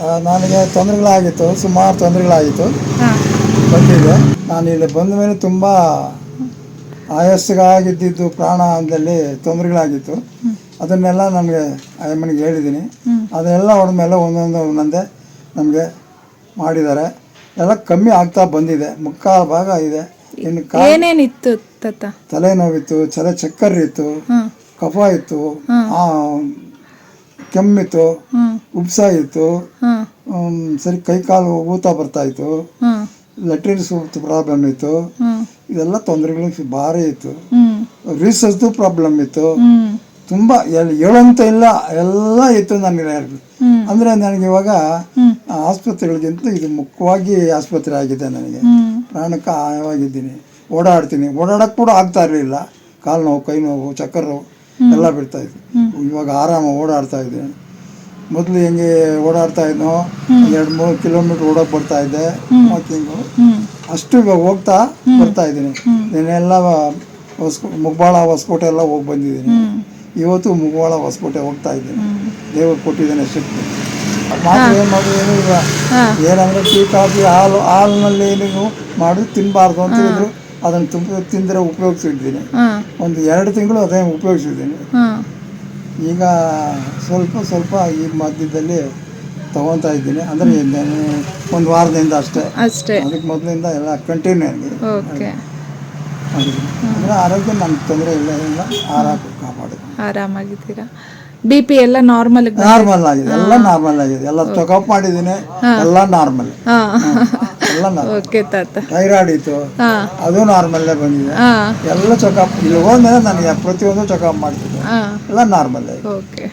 ನನಗೆ ತೊಂದರೆಗಳಾಗಿತ್ತು ಸುಮಾರು ತೊಂದರೆಗಳಾಗಿತ್ತು. ಬಂದಿದೆ ನಾನು ಇಲ್ಲಿ ಬಂದ ಮೇಲೆ ತುಂಬ ಆಯಸ್ಸಿಗಾಗಿದ್ದಿದ್ದು ಪ್ರಾಣದಲ್ಲಿ ತೊಂದರೆಗಳಾಗಿತ್ತು. ಅದನ್ನೆಲ್ಲ ನನಗೆ ಅಮ್ಮನಿಗೆ ಹೇಳಿದ್ದೀನಿ. ಅದೆಲ್ಲ ಹೊಡೆದ್ಮೇಲೆ ಒಂದೊಂದು ಒಂದೊಂದೇ ನಮಗೆ ಮಾಡಿದ್ದಾರೆ. ಎಲ್ಲ ಕಮ್ಮಿ ಆಗ್ತಾ ಬಂದಿದೆ. ಮುಕ್ಕಾಲು ಭಾಗ ಇದೆ. ಇನ್ನು ಏನೇನಿತ್ತು ತಾತ? ತಲೆನೋವಿತ್ತು ಚಲ ಚಕ್ಕರ್ ಇತ್ತು ಕಫ ಇತ್ತು ಕೆಮ್ಮಿತ್ತು ಉಪ್ಸ ಇತ್ತು ಸರಿ ಕೈ ಕಾಲು ಊತ ಬರ್ತಾ ಇತ್ತು ಲೆಟ್ರಿನ್ ಲೆಟ್ರಿನ್ಸ್ ಪ್ರಾಬ್ಲಮ್ ಇತ್ತು ಇದೆಲ್ಲ ತೊಂದರೆಗಳು ಭಾರಿ ಇತ್ತು. ರೀಸಸ್ದು ಪ್ರಾಬ್ಲಮ್ ಇತ್ತು. ತುಂಬಾ ಹೇಳೋಂತ ಇಲ್ಲ ಎಲ್ಲ ಇತ್ತು ನನಗೆ ಅಂದ್ರೆ ಅಂದರೆ ನನಗೆ ಇವಾಗ. ಆಸ್ಪತ್ರೆಗಳಿಗಿಂತ ಇದು ಮುಖ್ಯವಾಗಿ ಆಸ್ಪತ್ರೆ ಆಗಿದೆ ನನಗೆ. ಪ್ರಾಣಕ್ಕೆ ಆಯವಾಗಿದ್ದೀನಿ. ಓಡಾಡ್ತೀನಿ. ಓಡಾಡಕ್ಕೆ ಕೂಡ ಆಗ್ತಾ ಇರಲಿಲ್ಲ. ಕಾಲು ನೋವು ಕೈ ನೋವು ಚಕ್ಕರ್ ನೋವು ಎಲ್ಲ ಬಿಡ್ತಾ ಇದ್ವಿ. ಇವಾಗ ಆರಾಮ ಓಡಾಡ್ತಾ ಇದ್ದೀನಿ ಮೊದಲು ಹೆಂಗೆ ಓಡಾಡ್ತಾ ಇದ್ನೋ ಎರಡು ಮೂರು ಕಿಲೋಮೀಟರ್ ಓಡೋಕೆ ಬರ್ತಾ ಇದ್ದೆ. ವಾಕಿಂಗು ಅಷ್ಟು ಇವಾಗ ಹೋಗ್ತಾ ಬರ್ತಾ ಇದ್ದೀನಿ. ನೆನ್ನೆಲ್ಲ ಹೊಸ್ಕೋ ಮುಗ್ಬಾಳ ಹೊಸಕೋಟೆ ಎಲ್ಲ ಹೋಗಿ ಬಂದಿದ್ದೀನಿ. ಇವತ್ತು ಮುಗ್ಬಾಳ ಹೊಸಕೋಟೆ ಹೋಗ್ತಾ ಇದ್ದೀನಿ. ದೇವ್ರು ಕೊಟ್ಟಿದ್ದೇನೆ ಶಕ್ತಿ ಏನು ಮಾಡೋದು ಏನೂ ಇಲ್ಲ. ಏನಂದ್ರೆ ಟೀ ಕಾಫಿ ಹಾಲು ಹಾಲಿನಲ್ಲಿ ಏನೇನು ಮಾಡಿ ತಿನ್ನಬಾರ್ದು ಅಂತ ಹೇಳಿದ್ರು. ಅದನ್ನು ತುಂಬ ತಿಂದರೆ ಉಪಯೋಗಿಸಿದ್ದೀನಿ ಒಂದು ಎರಡು ತಿಂಗಳು ಅದೇ ಉಪಯೋಗಿಸಿದ್ದೀನಿ ಈಗ ಸ್ವಲ್ಪ ಸ್ವಲ್ಪ ಈ ಮಧ್ಯದಲ್ಲಿ ತಗೊತಾ ಇದ್ದೀನಿ. ಅಂದರೆ ಒಂದು ವಾರದಿಂದ ಅಷ್ಟೇ. ಅಷ್ಟೇ. ಅದಕ್ಕೆ ಮೊದಲಿಂದ ಎಲ್ಲ ಕಂಟಿನ್ಯೂ ಆಗಿದೆ ಅಂದರೆ ಆರೋಗ್ಯ ನಮ್ಗೆ ತೊಂದರೆ ಇಲ್ಲ ಇಲ್ಲ. ಆರಾಮ ಕಾಪಾಡಿದೆ ಆರಾಮಾಗಿದ್ದೀರಾ? ಬಿ ಪಿ ಎಲ್ಲ ನಾರ್ಮಲ್ ನಾರ್ಮಲ್ ಆಗಿದೆ. ಎಲ್ಲ ನಾರ್ಮಲ್ ಆಗಿದೆ. ಎಲ್ಲ ಚೆಕಪ್ ಮಾಡಿದ್ದೀನಿ ಎಲ್ಲ ನಾರ್ಮಲ್ ಎಲ್ಲ ನಾರ್ಮಲ್ ಓಕೆ ತಾತ. ಥೈರಾಯ್ಡ್ ಇತ್ತು. ಅದು ನಾರ್ಮಲ್ಲೇ ಬಂದಿದೆ. ಎಲ್ಲ ಚೆಕಪ್ ಇಲ್ಲಿ ಹೋದ್ಮೇಲೆ ನನಗೆ ಪ್ರತಿಯೊಂದು ಚೆಕಪ್ ಮಾಡ್ತಿದ್ದೆ. ಎಲ್ಲ ನಾರ್ಮಲ್ ಆಗಿದೆ. ಓಕೆ.